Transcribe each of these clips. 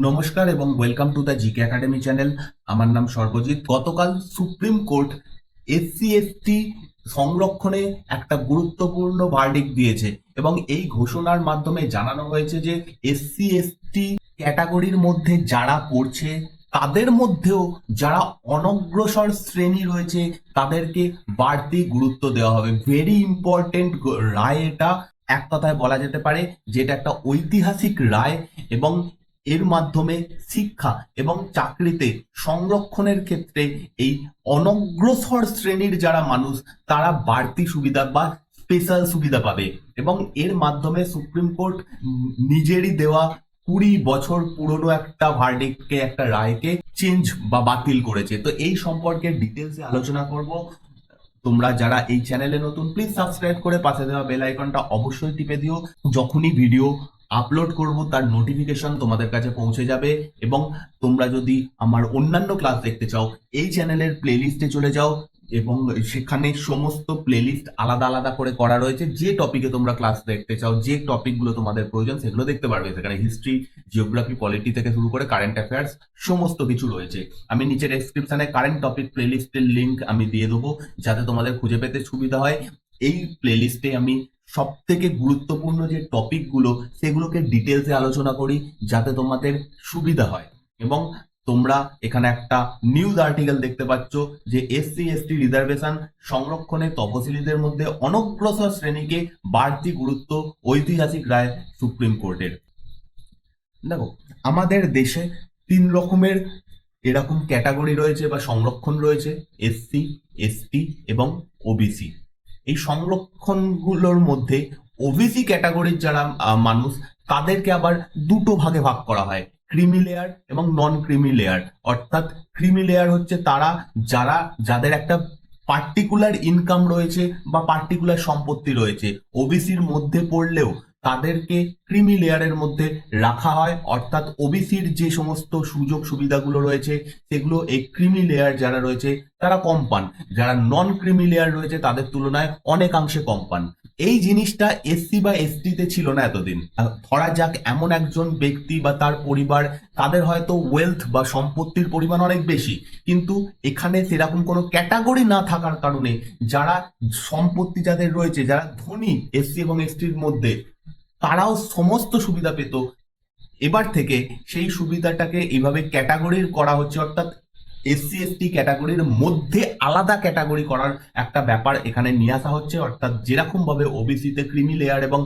নমস্কার এবং welcome to the GK academy channel আমার নাম সর্বজিৎ। গতকাল সুপ্রিম কোর্ট এসসি এসটি সংরক্ষণে একটা গুরুত্বপূর্ণ ভার্ডিক দিয়েছে এবং এই ঘোষণার মাধ্যমে জানানো হয়েছে যে এসসি এসটি ক্যাটাগরির মধ্যে যারা পড়ছে, তাদের মধ্যেও যারা অনগ্রসর শ্রেণি রয়েছে, তাদেরকে বাড়তি গুরুত্ব দেওয়া হবে। ভেরি ইম্পর্টেন্ট রায় এটা। এক কথায় বলা যেতে পারে যে এটা একটা ঐতিহাসিক রায় এবং এর মাধ্যমে শিক্ষা এবং চাকরিতে সংরক্ষণের ক্ষেত্রে এই অনগ্রসর শ্রেণির যারা মানুষ, তারা বাড়তি সুবিধা বা স্পেশাল সুবিধা পাবে। এবং এর মাধ্যমে সুপ্রিম কোর্ট নিজেরই দেওয়া কুড়ি বছর পুরনো একটা ভার্ডিক্টকে একটা রায়কে চেঞ্জ বা বাতিল করেছে। তো এই সম্পর্কে ডিটেলসে আলোচনা করব। তোমরা যারা এই চ্যানেলে নতুন প্লিজ সাবস্ক্রাইব করে পাশে দেওয়া বেল আইকনটা অবশ্যই টিপে দিও। যখনই ভিডিও আপলোড করব, তার নোটিফিকেশন তোমাদের কাছে পৌঁছে যাবে এবং তোমরা যদি আমার অন্যান্য ক্লাস দেখতে চাও, এই চ্যানেলের প্লেলিস্টে চলে যাও এবং সেখানে সমস্ত প্লেলিস্ট আলাদা আলাদা করে করা রয়েছে। যে টপিকে তোমরা ক্লাস দেখতে চাও, যে টপিকগুলো তোমাদের প্রয়োজন, সেগুলো দেখতে পারবে। সেখানে হিস্ট্রি জিওগ্রাফি পলিটি থেকে শুরু করে কারেন্ট অ্যাফেয়ার্স সমস্ত কিছু রয়েছে। আমি নিচে ডেসক্রিপশনে কারেন্ট টপিক প্লেলিস্টের লিঙ্ক আমি দিয়ে দেবো, যাতে তোমাদের খুঁজে পেতে সুবিধা হয়। এই প্লেলিস্টে আমি সব থেকে গুরুত্বপূর্ণ যে টপিকগুলো সেগুলোকে ডিটেলসে আলোচনা করি যাতে তোমাদের সুবিধা হয়। এবং তোমরা এখানে একটা নিউজ আর্টিকেল দেখতে পাচ্ছ যে এসসি এসটি রিজার্ভেশন সংরক্ষণে তপশিলীদের মধ্যে অনগ্রসর শ্রেণীকে বাড়তি গুরুত্ব ঐতিহাসিক রায় সুপ্রিম কোর্টের। দেখো, আমাদের দেশে তিন রকমের এরকম ক্যাটাগরি রয়েছে বা সংরক্ষণ রয়েছে এসসি এসটি এবং ওবিসি এই সংরক্ষণগুলোর মধ্যে ওবিসি ক্যাটাগরির যারা মানুষ, তাদেরকে আবার দুটো ভাগে ভাগ করা হয়। ক্রিমি লেয়ার এবং নন ক্রিমি লেয়ার অর্থাৎ ক্রিমি লেয়ার হচ্ছে তারা, যারা, যাদের একটা পার্টিকুলার ইনকাম রয়েছে বা পার্টিকুলার সম্পত্তি রয়েছে। ওবিসির মধ্যে পড়লেও তাদেরকে ক্রিমি লেয়ারের মধ্যে রাখা হয়। অর্থাৎ ওবিসির যে সমস্ত সুযোগ সুবিধাগুলো রয়েছে, সেগুলো এই ক্রিমি লেয়ার যারা রয়েছে, তারা কম পান। যারা নন ক্রিমি লেয়ার রয়েছে, তাদের তুলনায় অনেকাংশে কম পান। এই জিনিসটা এসসি বা এসটি তে ছিল না এতদিন। ধরা যাক এমন একজন ব্যক্তি বা তার পরিবার, তাদের হয়তো ওয়েলথ বা সম্পত্তির পরিমাণ অনেক বেশি। কিন্তু এখানে সেরকম কোনো ক্যাটাগরি না থাকার কারণে, যারা সম্পত্তি যাদের রয়েছে, যারা ধনী, এসসি এবং এসটির মধ্যে তারাও সমস্ত সুবিধা পেত। এবার থেকে সেই সুবিধাটাকে এইভাবে ক্যাটাগরির করা হচ্ছে, অর্থাৎ এসসি এসটি ক্যাটাগরির মধ্যে আলাদা ক্যাটাগরি করার একটা ব্যাপার এখানে নিয়ে আসা হচ্ছে। অর্থাৎ যেরকম ভাবে ওবিসিতে ক্রিমি লেয়ার এবং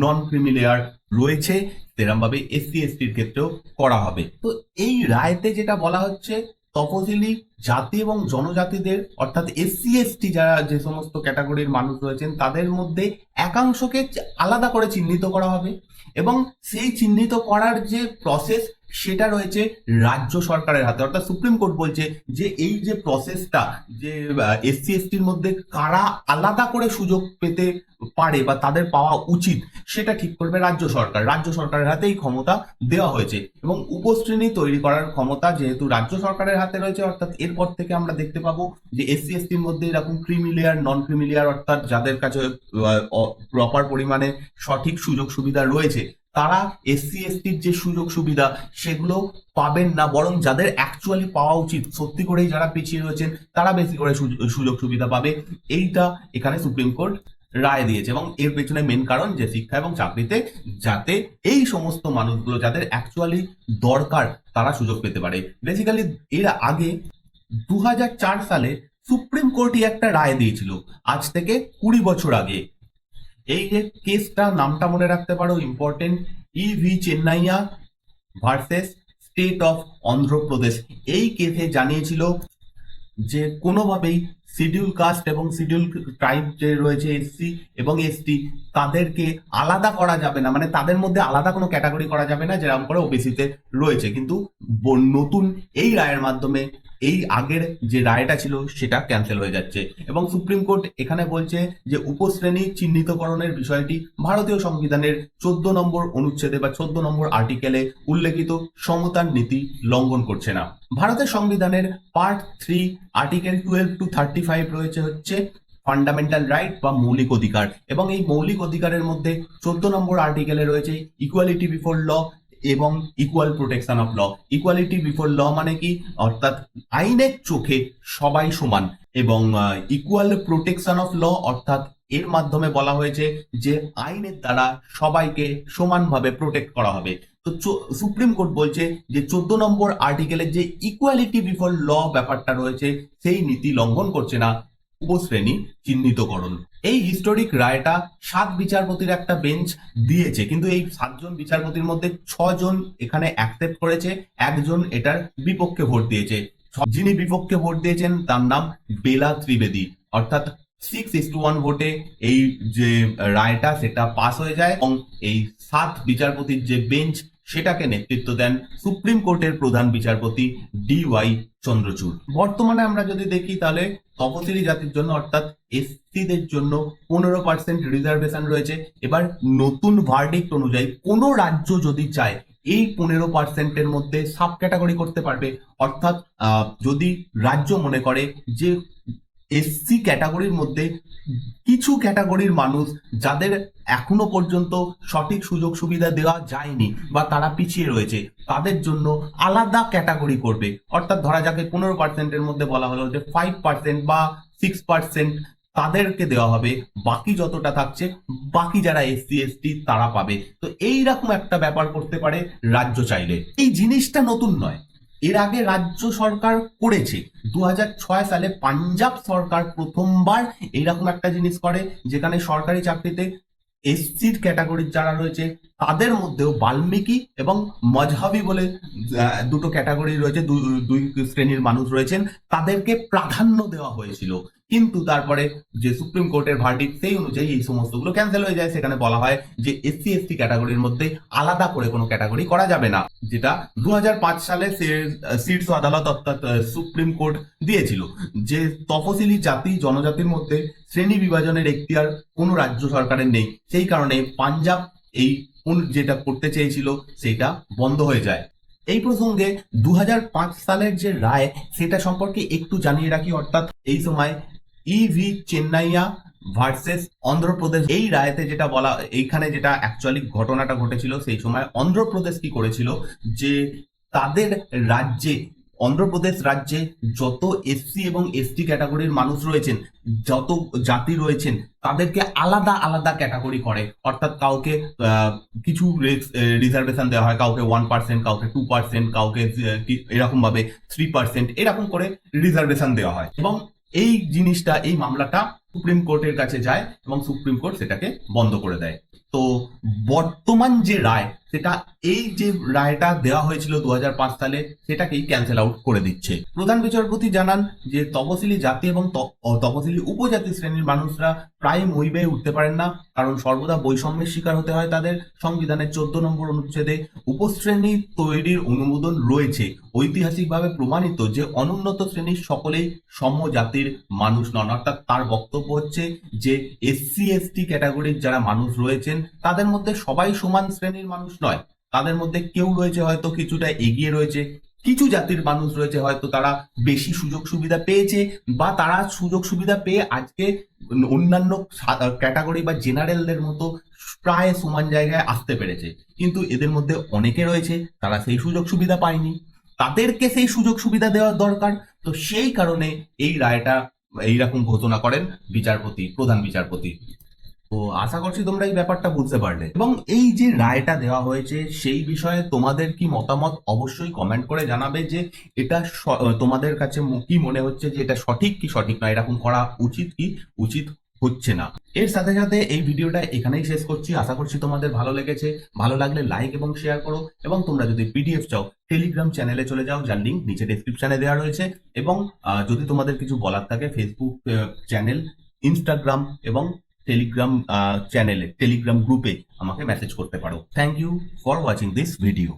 নন ক্রিমি লেয়ার রয়েছে সেরকম ভাবে এসসি এসটির ক্ষেত্রেও করা হবে। তো এই রায়তে যেটা বলা হচ্ছে তপশিলি জাতি এবং জনজাতিদের, অর্থাৎ এসসি এসটি যারা যে সমস্ত ক্যাটাগরির মানুষ রয়েছেন, তাদের মধ্যে একাংশকে আলাদা করে চিহ্নিত করা হবে। এবং সেই চিহ্নিত করার যে প্রসেস সেটা রয়েছে রাজ্য সরকারের হাতে। অর্থাৎ সুপ্রিম কোর্ট বলছে যে এই যে প্রসেসটা যে এসসি, এসটির মধ্যে কারা আলাদা করে সুযোগ পেতে পারে বা তাদের পাওয়া উচিত, সেটা ঠিক করবে রাজ্য সরকার। রাজ্য সরকারের হাতে এই ক্ষমতা দেওয়া হয়েছে এবং উপশ্রেণী তৈরি করার ক্ষমতা যেহেতু রাজ্য সরকারের হাতে রয়েছে, অর্থাৎ এরপর থেকে আমরা দেখতে পাবো যে এসসি, এসটির মধ্যে এরকম creamy layer non creamy layer, অর্থাৎ যাদের কাছে প্রপার পরিমাণে সঠিক সুযোগ সুবিধা রয়েছে তারা এসসি এসটির যে সুযোগ সুবিধা সেগুলো পাবেন না, বরং যাদের অ্যাকচুয়ালি পাওয়া উচিত, সত্যি করেই যারা পিছিয়ে রয়েছেন, তারা বেশি করে সুয- সুযোগ সুবিধা পাবে। এইটা এখানে সুপ্রিম কোর্ট রায় দিয়েছে এবং এর পেছনে মেন কারণ যে শিক্ষা এবং চাকরিতে যাতে এই সমস্ত মানুষগুলো যাদের অ্যাকচুয়ালি দরকার, তারা সুযোগ পেতে পারে। বেসিক্যালি এর আগে দু হাজার চার সালে সুপ্রিম কোর্টই একটা রায় দিয়েছিল, আজ থেকে কুড়ি বছর আগে। এই যে কেসটা নামটা মনে রাখতে পারো important E V Chinnaiah versus state of Andhra Pradesh এই কেসে জানিয়েছিল যে কোনোভাবেই শিডিউল কাস্ট এবং শিডিউল ট্রাইব যে রয়েছে এসসি এবং এসটি তাদেরকে আলাদা করা যাবে না। মানে তাদের মধ্যে আলাদা কোনো ক্যাটাগরি করা যাবে না, যেরকম করে ওবিসিতে রয়েছে। কিন্তু নতুন এই রায়ের মাধ্যমে এই আগের যে রায়টা ছিল সেটা ক্যান্সেল হয়ে যাচ্ছে। এবং সুপ্রিম কোর্ট এখানে বলছে যে উপশ্রেণী চিহ্নিতকরণের বিষয়টি ভারতীয় সংবিধানের চোদ্দ নম্বর অনুচ্ছেদে বা চোদ্দ নম্বর আর্টিকেলে উল্লেখিত সমতার নীতি লঙ্ঘন করছে না। ভারতের সংবিধানের part three article twelve to thirty five রয়েছে হচ্ছে ফান্ডামেন্টাল রাইট বা মৌলিক অধিকার। এবং এই মৌলিক অধিকারের মধ্যে চোদ্দ নম্বর আর্টিকেলে রয়েছে ইকুয়ালিটি বিফোর ল এবং equal protection of law equality before law মানে কি? অর্থাৎ আইনের চোখে সবাই সমান এবং ইকুয়াল প্রোটেকশন অফ ল অর্থাৎ এর মাধ্যমে বলা হয়েছে যে আইনের দ্বারা সবাইকে সমানভাবে প্রোটেক্ট করা হবে। তো সুপ্রিম কোর্ট বলছে যে চোদ্দ নম্বর আর্টিকেলের যে ইকুয়ালিটি বিফোর ল ব্যাপারটা রয়েছে, সেই নীতি লঙ্ঘন করছে না। উপশ্রেণী চিহ্নিতকরণ। এই হিস্টোরিক রায়টা সাত বিচারপতির একটা বেঞ্চ দিয়েছে, কিন্তু এই সাতজন বিচারপতির মধ্যে ছজন এখানে অ্যাকসেপ্ট করেছে, একজন এটার বিপক্ষে ভোট দিয়েছে। যিনি বিপক্ষে ভোট দিয়েছেন, তার নাম বেলা ত্রিবেদী। অর্থাৎ সিক্স ইস টু ওয়ান ভোটে এই যে রায়টা, সেটা পাস হয়ে যায় এবং এই সাত বিচারপতির যে বেঞ্চ সেটাকে নেতৃত্ব দেন সুপ্রিম কোর্টের প্রধান বিচারপতি ডি ওয়াই চন্দ্রচূড়। বর্তমানে আমরা যদি দেখি তাহলে তপশিলি জাতির জন্য অর্থাৎ এসসিদের জন্য পনেরো পার্সেন্ট রিজার্ভেশন রয়েছে। এবার নতুন ভার্ডিক্ট অনুযায়ী কোনো রাজ্য যদি চায় এই পনেরো পার্সেন্টের মধ্যে সাব ক্যাটাগরি করতে পারবে। অর্থাৎ যদি রাজ্য মনে করে যে এসসি ক্যাটাগরির মধ্যে কিছু ক্যাটাগরির মানুষ যাদের এখনও পর্যন্ত সঠিক সুযোগ সুবিধা দেওয়া যায়নি বা তারা পিছিয়ে রয়েছে, তাদের জন্য আলাদা ক্যাটাগরি করবে। অর্থাৎ ধরা যাকে পনেরো পার্সেন্টের মধ্যে বলা হলো যে ফাইভ পার্সেন্ট বা সিক্স পার্সেন্ট তাদেরকে দেওয়া হবে, বাকি যতটা থাকছে বাকি যারা এসসি এসটি তারা পাবে। তো এইরকম একটা ব্যাপার করতে পারে রাজ্য চাইলে। এই জিনিসটা নতুন নয়। এর আগে রাজ্য সরকার করেছে। দু হাজার ছয় সালে পাঞ্জাব সরকার প্রথমবার এইরকম একটা জিনিস করে, যেখানে সরকারি চাকরিতে এসসির ক্যাটাগরির যারা রয়েছে তাদের মধ্যেও বাল্মীকি এবং মজহাবি বলে দুটো ক্যাটাগরি রয়েছে দুই শ্রেণির মানুষ রয়েছেন, তাদেরকে প্রাধান্য দেওয়া হয়েছিল। কিন্তু তারপরে যে সুপ্রিম কোর্টের ভার্ডিক সেই অনুযায়ী এই সমস্তগুলো ক্যান্সেল হয়ে যায়। সেখানে বলা হয় যে এসসি, এসটি ক্যাটাগরির মধ্যে আলাদা করে কোনো ক্যাটাগরি করা যাবে না, যেটা দু হাজার পাঁচ সালে সিটস আদালত অর্থাৎ সুপ্রিম কোর্ট দিয়েছিল। যে তফসিলি জাতি, জনজাতির মধ্যে শ্রেণি বিভাজনের এখতিয়ার কোনো রাজ্য সরকারের নেই। সেই কারণে পাঞ্জাব এই যেটা করতে চেয়েছিল সেটা বন্ধ হয়ে যায়। এই প্রসঙ্গে দু হাজার পাঁচ সালের যে রায়, সেটা সম্পর্কে একটু জানিয়ে রাখি, অর্থাৎ এই সময় ইভি চেন্নাইয়া ভার্সেস অন্ধ্রপ্রদেশ, এই রায়তে যেটা বলা, এইখানে যেটা অ্যাকচুয়ালি ঘটনাটা ঘটেছিল, সেই সময় অন্ধ্রপ্রদেশ কি করেছিল? যে তাদের রাজ্যে অন্ধ্রপ্রদেশ রাজ্যে যত এসসি এবং এসটি ক্যাটাগরির মানুষ রয়েছেন, যত জাতি রয়েছেন, তাদেরকে আলাদা আলাদা ক্যাটাগরি করে। অর্থাৎ কাউকে কিছু রিজার্ভেশন দেওয়া হয়, কাউকে ওয়ান পার্সেন্ট কাউকে টু পার্সেন্ট কাউকে এরকম ভাবে থ্রি পার্সেন্ট এরকম করে রিজার্ভেশন দেওয়া হয়। এবং এই জিনিসটা, এই মামলাটা সুপ্রিম কোর্টের কাছে যায় এবং সুপ্রিম কোর্ট সেটাকে বন্ধ করে দেয়। তো বর্তমান যে রায় সেটা এই যে রায়টা দেওয়া হয়েছিল দু হাজার পাঁচ সালে, সেটাকেই ক্যান্সেল আউট করে দিচ্ছে। প্রধান বিচারপতি জানান যে তপশিলি জাতি এবং ত- ও তপশিলি উপজাতি শ্রেণির মানুষরা প্রায় মই বেয়ে উঠতে পারেন না, কারণ সর্বদা বৈষম্যের শিকার হতে হয় তাদের। সংবিধানের চোদ্দ নম্বর অনুচ্ছেদে উপশ্রেণী তৈরির অনুমোদন রয়েছে। ঐতিহাসিকভাবে প্রমাণিত যে অনুন্নত শ্রেণির সকলেই সমজাতির মানুষ নন, অর্থাৎ তার বক্তব্য হচ্ছে যে এসসি এসটি ক্যাটাগরির যারা মানুষ রয়েছেন, তাদের মধ্যে সবাই সমান শ্রেণির মানুষ নয়। তাদের মধ্যে কেউ রয়েছে হয়তো কিছুটা এগিয়ে রয়েছে। কিছু জাতির মানুষ রয়েছে হয়তো তারা বেশি সুযোগ সুবিধা পেয়েছে বা তারা সুযোগ সুবিধা পেয়ে আজকে অন্যান্য ক্যাটাগরি বা জেনারেলদের মতো প্রায় সমান জায়গায় আসতে পেরেছে। কিন্তু এদের মধ্যে অনেকে রয়েছে, তারা সেই সুযোগ সুবিধা পায়নি। তাদেরকে সেই সুযোগ সুবিধা দেওয়ার দরকার। তো সেই কারণে এই রায়টা এইরকম ঘোষণা করেন বিচারপতি, প্রধান বিচারপতি। তো আশা করছি তোমরা এই ব্যাপারটা বুঝতে পারলে। এবং এই যে রায়টা দেওয়া হয়েছে, সেই বিষয়ে তোমাদের কি মতামত অবশ্যই কমেন্ট করে জানাবে যে এটা তোমাদের কাছে কি মনে হচ্ছে যে এটা সঠিক কি সঠিক নয়? এরকম করা উচিত কি? উচিত হচ্ছে না। এর সাথে সাথে এই ভিডিওটা এখানেই শেষ করছি। আশা করছি তোমাদের ভালো লেগেছে। ভালো লাগলে লাইক এবং শেয়ার করো। এবং তোমরা যদি পিডিএফ চাও টেলিগ্রাম চ্যানেলে চলে যাও, যার লিঙ্ক নিচে ডেসক্রিপশনে দেওয়া রয়েছে। এবং যদি তোমাদের কিছু বলার থাকে ফেসবুক চ্যানেল ইনস্টাগ্রাম এবং টেলিগ্রাম চ্যানেলে টেলিগ্রাম গ্রুপে আমাকে মেসেজ করতে পারো। Thank you for watching this video